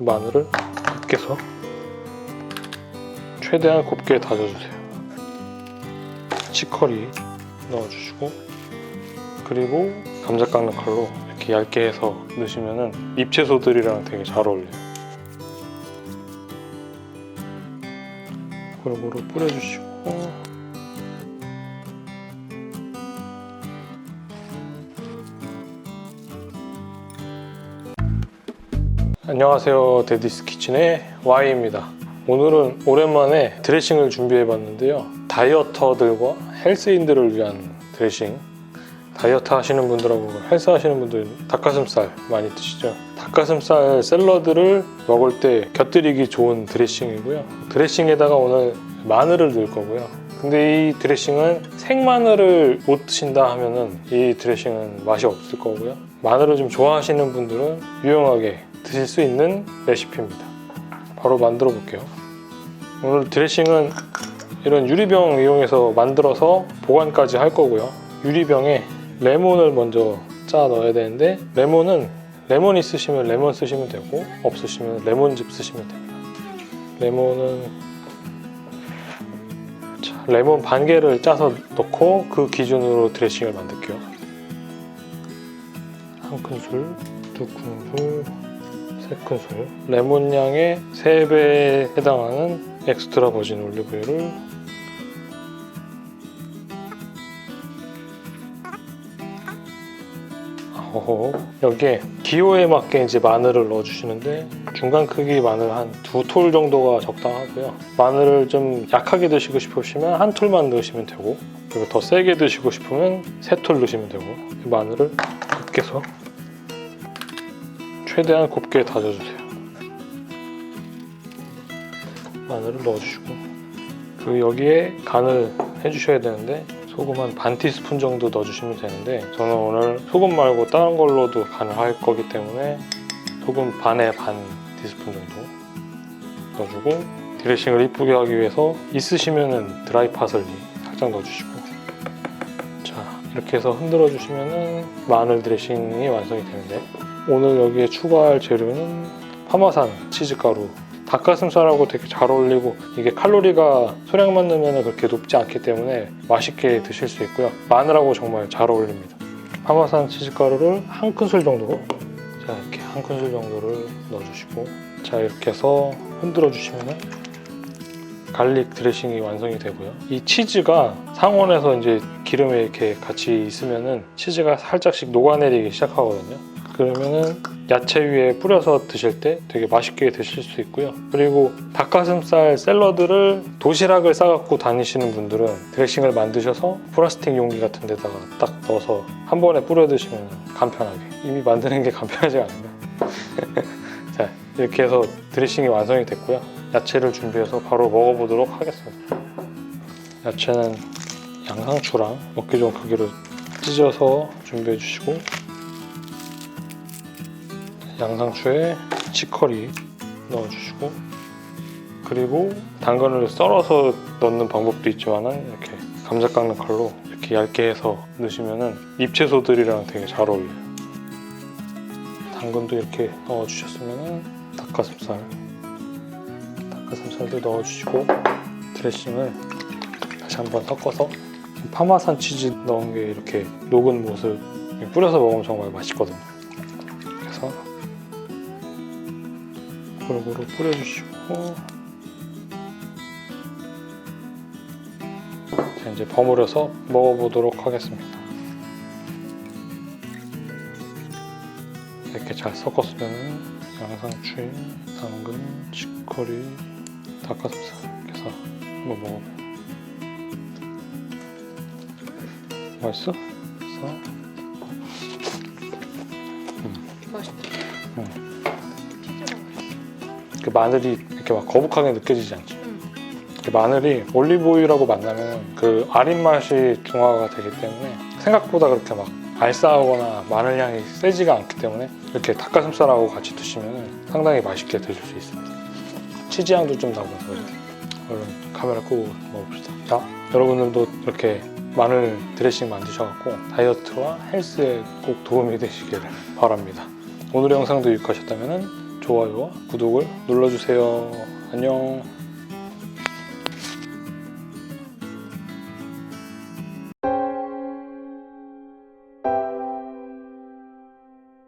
마늘을 으깨서 최대한 곱게 다져주세요. 치커리 넣어주시고 그리고 감자 깎는 칼로 이렇게 얇게 해서 넣으시면은 잎채소들이랑 되게 잘 어울려요. 골고루 뿌려주시고 안녕하세요. 데디스 키친의 Y입니다. 오늘은 오랜만에 드레싱을 준비해 봤는데요. 다이어터들과 헬스인들을 위한 드레싱. 다이어트 하시는 분들하고 헬스 하시는 분들 닭가슴살 많이 드시죠? 닭가슴살 샐러드를 먹을 때 곁들이기 좋은 드레싱이고요. 드레싱에다가 오늘 마늘을 넣을 거고요. 근데 이 드레싱은 생마늘을 못 드신다 하면은 이 드레싱은 맛이 없을 거고요. 마늘을 좀 좋아하시는 분들은 유용하게 드실 수 있는 레시피입니다. 바로 만들어 볼게요. 오늘 드레싱은 이런 유리병 이용해서 만들어서 보관까지 할 거고요. 유리병에 레몬을 먼저 짜 넣어야 되는데 레몬은 레몬 있으시면 레몬 쓰시면 되고 없으시면 레몬즙 쓰시면 됩니다. 레몬은 자, 레몬 반 개를 짜서 넣고 그 기준으로 드레싱을 만들게요. 한 큰술, 두 큰술, 세 큰술 레몬 양의 3배에 해당하는 엑스트라 버진 올리브유를 어허. 여기에 기호에 맞게 이제 마늘을 넣어주시는데 중간 크기 마늘 한 두 톨 정도가 적당하고요. 마늘을 좀 약하게 드시고 싶으시면 한 톨만 넣으시면 되고 그리고 더 세게 드시고 싶으면 세 톨 넣으시면 되고 이 마늘을 으깨서 최대한 곱게 다져주세요. 마늘을 넣어주시고. 그리고 여기에 간을 해주셔야 되는데 소금 한 반 티스푼 정도 넣어주시면 되는데 저는 오늘 소금 말고 다른 걸로도 간을 할 거기 때문에 소금 반에 반 티스푼 정도 넣어주고 드레싱을 이쁘게 하기 위해서 있으시면은 드라이 파슬리 살짝 넣어주시고. 자 이렇게 해서 흔들어 주시면은 마늘 드레싱이 완성이 되는데 오늘 여기에 추가할 재료는 파마산 치즈가루. 닭가슴살하고 되게 잘 어울리고 이게 칼로리가 소량만 넣으면 그렇게 높지 않기 때문에 맛있게 드실 수 있고요. 마늘하고 정말 잘 어울립니다. 파마산 치즈가루를 한 큰술 정도 자 이렇게 한 큰술 정도를 넣어주시고. 자 이렇게 해서 흔들어 주시면은 갈릭 드레싱이 완성이 되고요. 이 치즈가 상온에서 이제 기름에 이렇게 같이 있으면은 치즈가 살짝씩 녹아내리기 시작하거든요 그러면은 야채 위에 뿌려서 드실 때 되게 맛있게 드실 수 있고요. 그리고 닭가슴살 샐러드를 도시락을 싸갖고 다니시는 분들은 드레싱을 만드셔서 플라스틱 용기 같은 데다가 딱 넣어서 한 번에 뿌려 드시면 간편하게 이미 만드는 게 간편하지 않나요? 자 이렇게 해서 드레싱이 완성이 됐고요. 야채를 준비해서 바로 먹어보도록 하겠습니다. 야채는 양상추랑 먹기 좋은 크기로 찢어서 준비해 주시고 양상추에 치커리 넣어주시고 그리고 당근을 썰어서 넣는 방법도 있지만 이렇게 감자 깎는 칼로 이렇게 얇게 해서 넣으시면 잎채소들이랑 되게 잘 어울려요. 당근도 이렇게 넣어주셨으면 닭가슴살 닭가슴살도 넣어주시고 드레싱을 다시 한번 섞어서 파마산 치즈 넣은 게 이렇게 녹은 모습 뿌려서 먹으면 정말 맛있거든요 골고루 뿌려주시고 자, 이제 버무려서 먹어보도록 하겠습니다. 이렇게 잘 섞었으면 양상추, 당근, 치커리, 닭가슴살 이렇게 해서 한번 먹어봐요. 맛있어? 그래서 맛있다. 진짜 맛있어. 그 마늘이 이렇게 막 거북하게 느껴지지 않죠? 응. 그 마늘이 올리브오일하고 만나면 그 아린 맛이 중화가 되기 때문에 생각보다 그렇게 막 알싸하거나 마늘 향이 세지가 않기 때문에 이렇게 닭가슴살하고 같이 드시면 상당히 맛있게 드실 수 있습니다. 치즈 향도 좀 나면서 얼른 카메라 끄고 먹읍시다. 자, 여러분들도 이렇게 마늘 드레싱 만드셔갖고 다이어트와 헬스에 꼭 도움이 되시기를 바랍니다. 오늘의 영상도 유익하셨다면 좋아요와 구독을 눌러주세요. 안녕.